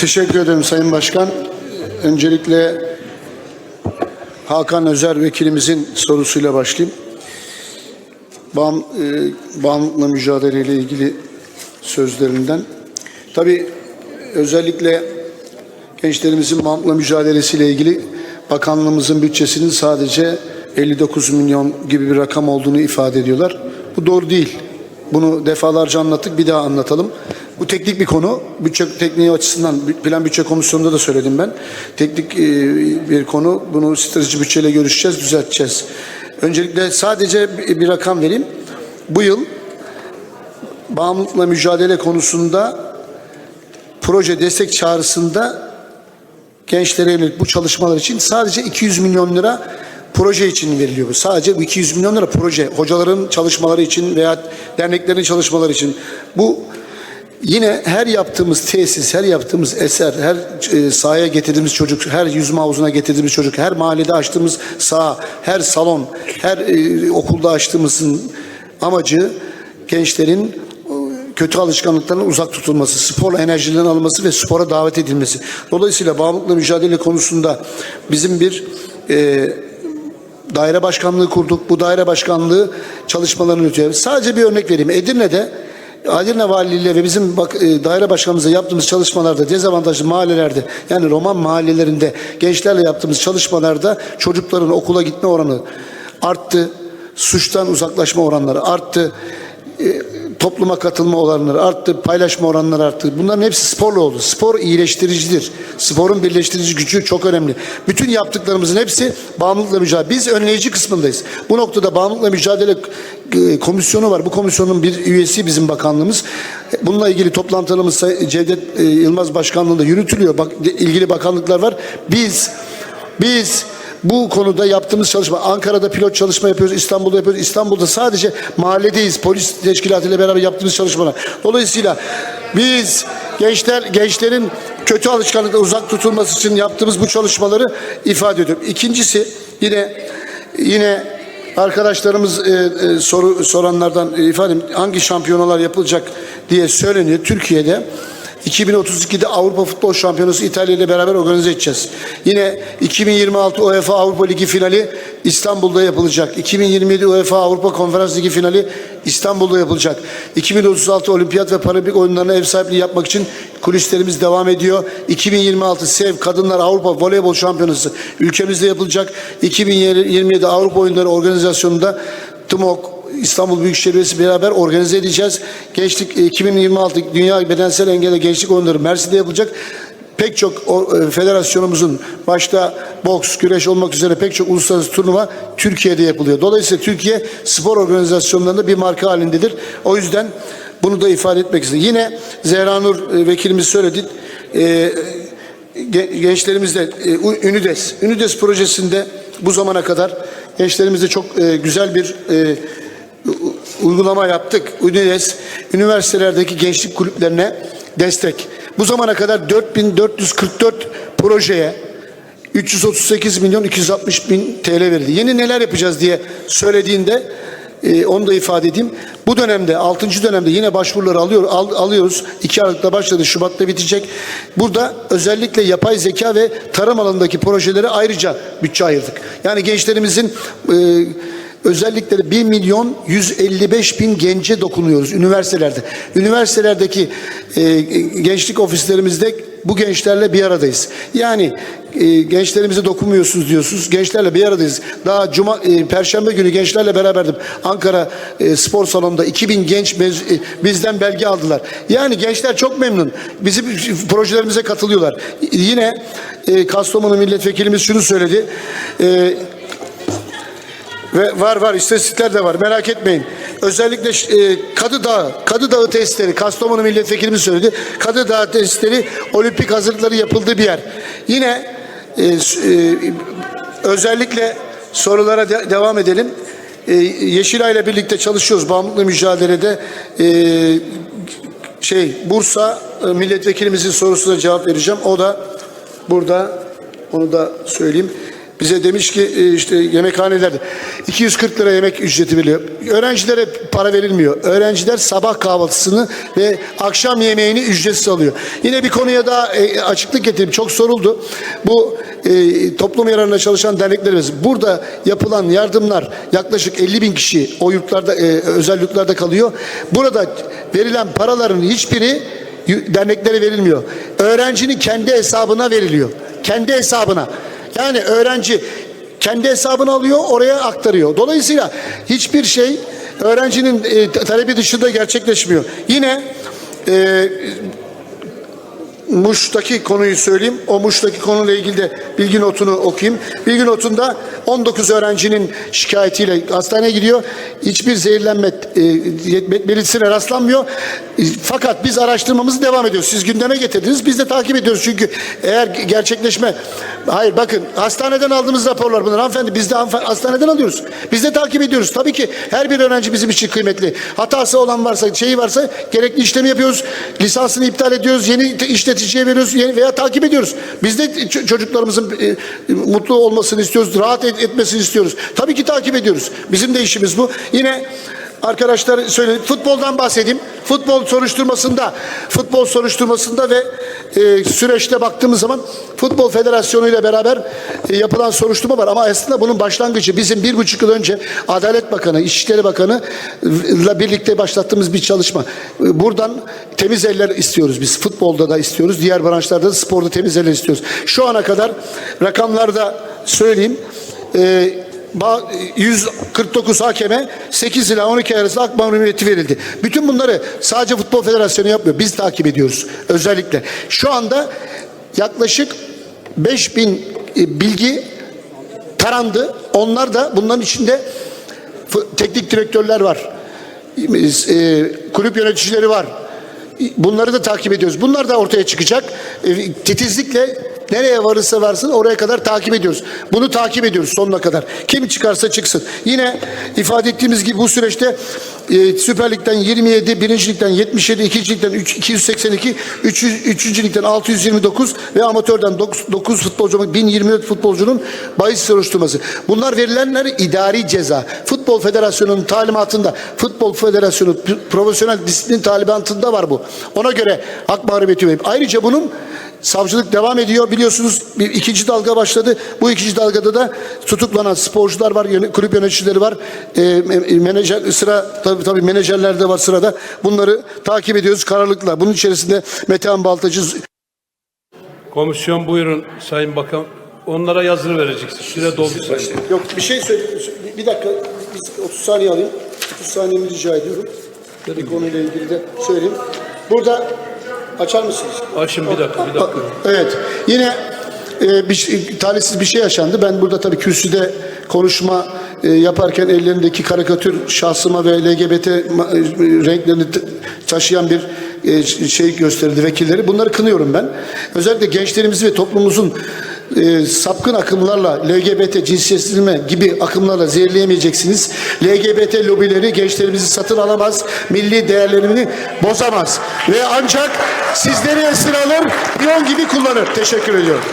Teşekkür ederim Sayın Başkan. Öncelikle Hakan Özer vekilimizin sorusuyla başlayayım. Bağım, e, bağımlılıkla mücadeleyle ilgili sözlerinden. Tabii özellikle gençlerimizin bağımlılıkla mücadelesiyle ilgili bakanlığımızın bütçesinin sadece 59 milyon gibi bir rakam olduğunu ifade ediyorlar. Bu doğru değil. Bunu defalarca anlattık, bir daha anlatalım. Bu teknik bir konu. Bütçe tekniği açısından plan bütçe komisyonunda da söyledim ben. Teknik e, bir konu. Bunu strateji bütçeyle görüşeceğiz, düzelteceğiz. Öncelikle sadece bir rakam vereyim. Bu yıl bağımlılıkla mücadele konusunda proje destek çağrısında gençlere yönelik bu çalışmalar için sadece 200 milyon lira proje için veriliyor. bu. Sadece bu 200 milyon lira proje. Hocaların çalışmaları için veya derneklerin çalışmaları için. Bu yine her yaptığımız tesis, her yaptığımız eser, her e, sahaya getirdiğimiz çocuk, her yüzme havuzuna getirdiğimiz çocuk, her mahallede açtığımız saha, her salon, her e, okulda açtığımızın amacı gençlerin kötü alışkanlıklardan uzak tutulması, sporla enerjilerin alınması ve spora davet edilmesi. Dolayısıyla bağımlılıkla mücadele konusunda bizim bir e, daire başkanlığı kurduk. Bu daire başkanlığı çalışmalarını yürütüyor. Sadece bir örnek vereyim. Edirne'de Edirne Valiliğiyle ve bizim bak, e, daire başkanımızla yaptığımız çalışmalarda dezavantajlı mahallelerde yani Roman mahallelerinde gençlerle yaptığımız çalışmalarda çocukların okula gitme oranı arttı. Suçtan uzaklaşma oranları arttı. E, topluma katılma oranları arttı, paylaşma oranları arttı. Bunların hepsi sporla oldu. Spor iyileştiricidir. Sporun birleştirici gücü çok önemli. Bütün yaptıklarımızın hepsi bağımlılıkla mücadele. Biz önleyici kısmındayız. Bu noktada bağımlılıkla mücadele e, komisyonu var. Bu komisyonun bir üyesi bizim bakanlığımız. Bununla ilgili toplantılarımız Cevdet e, Yılmaz Başkanlığı'nda yürütülüyor. Bak, ilgili bakanlıklar var. Biz biz bu konuda yaptığımız çalışma Ankara'da pilot çalışma yapıyoruz, İstanbul'da yapıyoruz. İstanbul'da sadece mahalledeyiz. Polis teşkilatıyla beraber yaptığımız çalışmalar. Dolayısıyla biz gençler gençlerin kötü alışkanlıkla uzak tutulması için yaptığımız bu çalışmaları ifade ediyorum. İkincisi yine yine arkadaşlarımız e, e, soru soranlardan e, ifade hangi şampiyonalar yapılacak diye söyleniyor Türkiye'de. 2032'de Avrupa Futbol Şampiyonası İtalya ile beraber organize edeceğiz. Yine 2026 UEFA Avrupa Ligi finali İstanbul'da yapılacak. 2027 UEFA Avrupa Konferans Ligi finali İstanbul'da yapılacak. 2036 Olimpiyat ve Paralimpik oyunlarına ev sahipliği yapmak için kulislerimiz devam ediyor. 2026 SEV Kadınlar Avrupa Voleybol Şampiyonası ülkemizde yapılacak. 2027 Avrupa Oyunları Organizasyonu'nda TMOK İstanbul Büyükşehir Belediyesi beraber organize edeceğiz. Gençlik e, 2026 Dünya Bedensel Engelli Gençlik Oyunları Mersin'de yapılacak. Pek çok e, federasyonumuzun başta boks, güreş olmak üzere pek çok uluslararası turnuva Türkiye'de yapılıyor. Dolayısıyla Türkiye spor organizasyonlarında bir marka halindedir. O yüzden bunu da ifade etmek istedim. Yine Zehra Nur e, vekilimiz söyledi. E, ge- gençlerimizle e, Ünides, Ünides projesinde bu zamana kadar gençlerimizle çok e, güzel bir e, uygulama yaptık. Ünides, üniversitelerdeki gençlik kulüplerine destek. Bu zamana kadar 4444 projeye 338 milyon 260 bin TL verildi. Yeni neler yapacağız diye söylediğinde e, onu da ifade edeyim. Bu dönemde 6. dönemde yine başvuruları alıyor, al- alıyoruz. 2 Aralık'ta başladı, Şubat'ta bitecek. Burada özellikle yapay zeka ve tarım alanındaki projelere ayrıca bütçe ayırdık. Yani gençlerimizin e, özellikle 1 milyon 155 bin gence dokunuyoruz üniversitelerde. Üniversitelerdeki e, gençlik ofislerimizde bu gençlerle bir aradayız. Yani e, gençlerimize dokunmuyorsunuz diyorsunuz. Gençlerle bir aradayız. Daha cuma e, perşembe günü gençlerle beraberdim. Ankara e, spor salonunda 2000 genç e, bizden belge aldılar. Yani gençler çok memnun. Bizim projelerimize katılıyorlar. Yine e, Kastamonu milletvekilimiz şunu söyledi. E, ve var var istatistikler de var merak etmeyin. Özellikle e, Kadı Dağı, Kadı Dağı testleri Kastamonu milletvekilimiz söyledi. Kadı Dağı testleri olimpik hazırlıkları yapıldığı bir yer. Yine e, e, özellikle sorulara de- devam edelim. E, Yeşilay ile birlikte çalışıyoruz bağımlılıkla mücadelede. E, şey Bursa e, milletvekilimizin sorusuna cevap vereceğim. O da burada onu da söyleyeyim. Bize demiş ki e, işte yemekhanelerde 240 lira yemek ücreti veriliyor. Öğrencilere para verilmiyor. Öğrenciler sabah kahvaltısını ve akşam yemeğini ücretsiz alıyor. Yine bir konuya daha e, açıklık getireyim. Çok soruldu. Bu e, toplum yararına çalışan derneklerimiz burada yapılan yardımlar yaklaşık 50 bin kişi o yurtlarda e, özel yurtlarda kalıyor. Burada verilen paraların hiçbiri derneklere verilmiyor. Öğrencinin kendi hesabına veriliyor. Kendi hesabına. Yani öğrenci kendi hesabını alıyor oraya aktarıyor. Dolayısıyla hiçbir şey öğrencinin e, talebi dışında gerçekleşmiyor. Yine e, Muş'taki konuyu söyleyeyim. O Muş'taki konuyla ilgili de bilgi notunu okuyayım. Bilgi notunda 19 öğrencinin şikayetiyle hastaneye gidiyor. Hiçbir zehirlenme e, belirtisine rastlanmıyor. E, Fakat biz araştırmamızı devam ediyoruz. Siz gündeme getirdiniz. Biz de takip ediyoruz. Çünkü eğer gerçekleşme... Hayır bakın hastaneden aldığımız raporlar bunlar. Hanımefendi biz de hastaneden alıyoruz. Biz de takip ediyoruz. Tabii ki her bir öğrenci bizim için kıymetli. Hatası olan varsa, şeyi varsa gerekli işlemi yapıyoruz. Lisansını iptal ediyoruz. Yeni te- işleticiye veriyoruz veya takip ediyoruz. Biz de çocuklarımızın e, mutlu olmasını istiyoruz. Rahat et- etmesini istiyoruz. Tabii ki takip ediyoruz. Bizim de işimiz bu. Yine Arkadaşlar söyledi. Futboldan bahsedeyim. Futbol soruşturmasında, futbol soruşturmasında ve e, süreçte baktığımız zaman Futbol Federasyonu ile beraber e, yapılan soruşturma var. Ama aslında bunun başlangıcı bizim bir buçuk yıl önce Adalet Bakanı, İçişleri Bakanı ile birlikte başlattığımız bir çalışma. E, Buradan temiz eller istiyoruz biz. Futbolda da istiyoruz. Diğer branşlarda da sporda temiz eller istiyoruz. Şu ana kadar rakamlarda söyleyeyim. E, Ba- 149 hakeme 8 ila 12 ay arasında hak mahrumiyeti verildi. Bütün bunları sadece Futbol Federasyonu yapmıyor. Biz takip ediyoruz özellikle. Şu anda yaklaşık 5000 e, bilgi tarandı. Onlar da bunların içinde teknik direktörler var. E, kulüp yöneticileri var. Bunları da takip ediyoruz. Bunlar da ortaya çıkacak. E, titizlikle nereye varırsa varsın oraya kadar takip ediyoruz. Bunu takip ediyoruz sonuna kadar. Kim çıkarsa çıksın. Yine ifade ettiğimiz gibi bu süreçte e, Süper Lig'den 27, 1. Lig'den 77, 2. Lig'den 3, 282, 3. 3. Lig'den 629 ve amatörden 9, 9 futbolcu, 1024 futbolcunun bahis soruşturması. Bunlar verilenler idari ceza. Futbol Federasyonu'nun talimatında, Futbol Federasyonu profesyonel disiplin talimatında var bu. Ona göre hak mahrumiyeti verip. Ayrıca bunun Savcılık devam ediyor. Biliyorsunuz bir ikinci dalga başladı. Bu ikinci dalgada da tutuklanan sporcular var, kulüp yöneticileri var. E, me- menajer sıra tabii tabii menajerler de var sırada. Bunları takip ediyoruz kararlılıkla. Bunun içerisinde Metehan Baltacı Komisyon buyurun Sayın Bakan. Onlara yazılı vereceksiniz. Süre doldu Sayın. Yok bir şey söyle. Bir dakika. Biz 30 saniye alayım. 30 saniyemi rica ediyorum. Bir konuyla ilgili de söyleyeyim. Burada açar mısınız? Aşın bir dakika, bir dakika. Evet. Yine e, bir, talihsiz bir şey yaşandı. Ben burada tabii kürsüde konuşma e, yaparken ellerindeki karikatür şahsıma ve LGBT e, renklerini taşıyan bir e, şey gösterdi vekilleri. Bunları kınıyorum ben. Özellikle gençlerimizi ve toplumumuzun e, sapkın akımlarla LGBT cinsiyetsizleşme gibi akımlarla zehirleyemeyeceksiniz. LGBT lobileri gençlerimizi satın alamaz, milli değerlerini bozamaz ve ancak sizleri esir alır, piyon gibi kullanır. Teşekkür ediyorum.